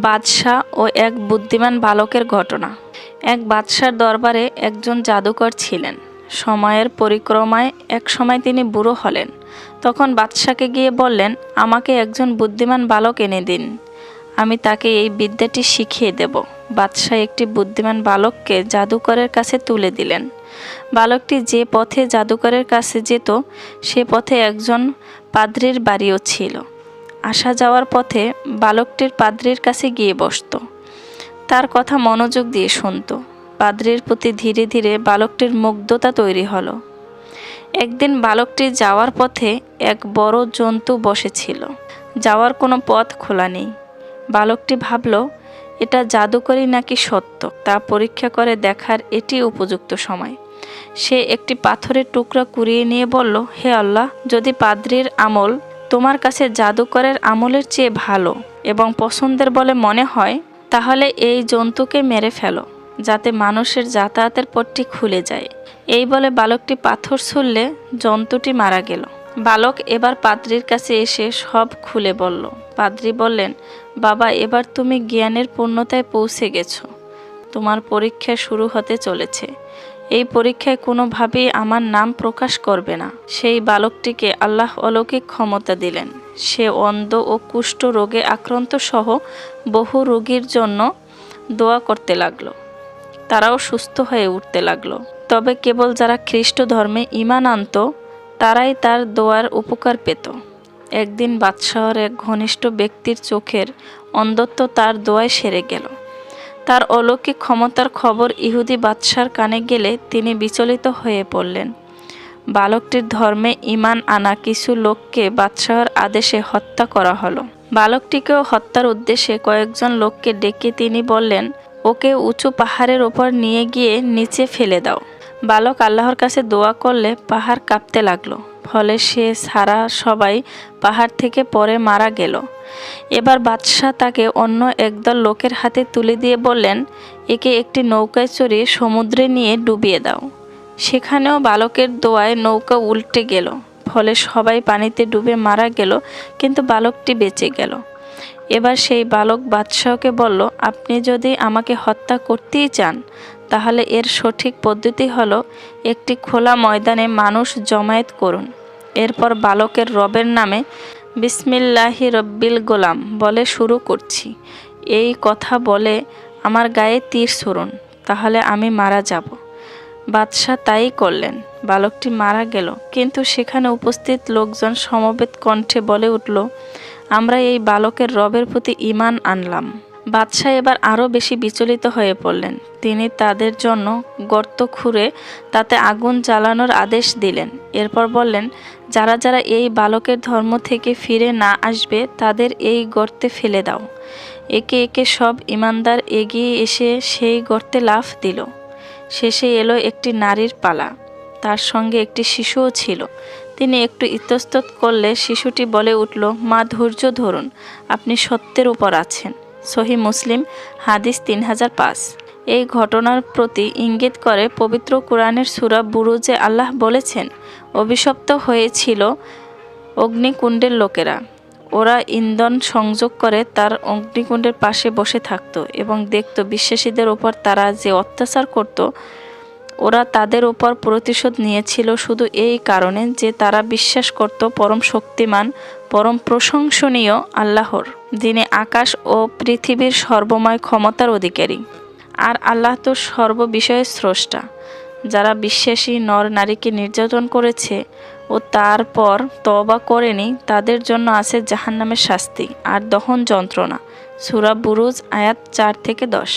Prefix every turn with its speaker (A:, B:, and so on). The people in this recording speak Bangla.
A: বাদশাহ ও এক বুদ্ধিমান বালকের ঘটনা। এক বাদশার দরবারে একজন জাদুকর ছিলেন। সময়ের পরিক্রমায় এক সময় তিনি বুড়ো হলেন। তখন বাদশাকে গিয়ে বললেন, আমাকে একজন বুদ্ধিমান বালক এনে দিন। আমি তাকে এই বিদ্যাটি শিখিয়ে দেব। বাদশাহ একটি বুদ্ধিমান বালককে জাদুকরের কাছে তুলে দিলেন। বালকটি যে পথে জাদুকরের কাছে যেত, সে পথে একজন পাদ্রির বাড়িও ছিল। আসা যাওয়ার পথে বালকটির পাদ্রির কাছে গিয়ে বসত। তার কথা মনোযোগ দিয়ে শুনত। পাদ্রির প্রতি ধীরে ধীরে বালকটির মুগ্ধতা তৈরি হলো। একদিন বালকটি যাওয়ার পথে এক বড় জন্তু বসেছিল। যাওয়ার কোনো পথ খোলা নেই। বালকটি ভাবল, এটা জাদুকরি নাকি সত্য? তা পরীক্ষা করে দেখার এটি উপযুক্ত সময়। সে একটি পাথরের টুকরা কুড়িয়ে নিয়ে বলল, হে আল্লাহ, যদি পাদ্রির আমল তোমার কাছে জাদুকরের আমলের চেয়ে ভালো এবং পছন্দের বলে মনে হয়, তাহলে এই জন্তুকে মেরে ফেলো, যাতে মানুষের যাতায়াতের পথটি খুলে যায়। এই বলে বালকটি পাথর ছুড়লে জন্তুটি মারা গেল। বালক এবার পাদ্রির কাছে এসে সব খুলে বলল। পাদ্রি বললেন, বাবা, এবার তুমি জ্ঞানের পূর্ণতায় পৌঁছে গেছো। তোমার পরীক্ষা শুরু হতে চলেছে। এই পরীক্ষায় কোনোভাবেই আমার নাম প্রকাশ করবে না। সেই বালকটিকে আল্লাহ অলৌকিক ক্ষমতা দিলেন। সে অন্ধ ও কুষ্ঠ রোগে আক্রান্ত সহ বহু রোগীর জন্য দোয়া করতে লাগল। তারাও সুস্থ হয়ে উঠতে লাগল। তবে কেবল যারা খ্রিস্ট ধর্মে ইমান আনত, তারাই তার দোয়ার উপকার পেত। একদিন বাদশাহর এক ঘনিষ্ঠ ব্যক্তির চোখের অন্ধত্ব তার দোয়ায় সেরে গেল। তার অলৌকিক ক্ষমতার খবর ইহুদি বাদশার কানে গেলে তিনি বিচলিত হয়ে পড়লেন। বালকটির ধর্মে ইমান আনা কিছু লোককে বাদশাহর আদেশে হত্যা করা হলো। বালকটিকেও হত্যার উদ্দেশ্যে কয়েকজন লোককে ডেকে তিনি বললেন, ওকে উঁচু পাহাড়ের ওপর নিয়ে গিয়ে নিচে ফেলে দাও। বালক আল্লাহর কাছে দোয়া করলে পাহাড় কাঁপতে লাগল। ফলে সে সারা সবাই পাহাড় থেকে পরে মারা গেল। এবার বাদশাহ তাকে অন্য একদল লোকের হাতে তুলে দিয়ে বললেন, একে একটি নৌকায় চড়ে সমুদ্রে নিয়ে ডুবিয়ে দাও। সেখানেও বালকের দোয়ায় নৌকা উল্টে গেল, ফলে সবাই পানিতে ডুবে মারা গেল, কিন্তু বালকটি বেঁচে গেল। এবার সেই বালক বাদশাহকে বলল, আপনি যদি আমাকে হত্যা করতেই চান, তাহলে এর সঠিক পদ্ধতি হলো একটি খোলা ময়দানে মানুষ জমায়েত করুন। এরপর বালকের রবের নামে বিসমিল্লাহি রব্বিল গোলাম, বলে শুরু করছি। এই কথা বলে আমার গায়ে তীর ছুড়ুন তাহলে আমি মারা যাব। বাদশাহ তাই করলেন, বালকটি মারা গেল, কিন্তু সেখানে উপস্থিত লোকজন সমবেত কণ্ঠে বলে উঠল, আমরা এই বালকের রবের প্রতি ইমান আনলাম। বাদশাহ এবার আরও বেশি বিচলিত হয়ে পড়লেন। তিনি তাদের জন্য গর্ত খুঁড়ে তাতে আগুন জ্বালানোর আদেশ দিলেন। এরপর বললেন, যারা যারা এই বালকের ধর্ম থেকে ফিরে না আসবে, তাদের এই গর্তে ফেলে দাও। একে একে সব ইমানদার এগিয়ে এসে সেই গর্তে লাফ দিল। শেষে এলো একটি নারীর পালা। তার সঙ্গে একটি শিশুও ছিল। তিনি একটু ইতস্তত করলে শিশুটি বলে উঠল, মা, ধৈর্য ধরুন। আপনি সত্যের উপর আছেন। সহি মুসলিম, হাদিস তিন হাজার পাঁচ। এই ঘটনার প্রতি ইঙ্গিত করে পবিত্র কোরআনের সুরা বুরুজে আল্লাহ বলেছেন, অভিশপ্ত হয়েছিল অগ্নিকুণ্ডের লোকেরা। ওরা ইন্ধন সংযোগ করে তার অগ্নিকুণ্ডের পাশে বসে থাকত এবং দেখত বিশ্বাসীদের ওপর তারা যে অত্যাচার করত, ওরা তাদের উপর প্রতিশোধ নিয়েছিল শুধু এই কারণে যে তারা বিশ্বাস করত পরম শক্তিমান, পরম প্রশংসনীয় আল্লাহর। যিনি আকাশ ও পৃথিবীর সর্বময় ক্ষমতার অধিকারী। আর আল্লাহ তো সর্ববিষয়ে স্রষ্টা, যারা বিশ্বাসী নর নারীকে নির্যাতন করেছে ও তারপর তবা করেনি, তাদের জন্য আছে জাহান্নামের শাস্তি আর দহন যন্ত্রণা। সুরা বুরুজ আয়াত চার থেকে দশ।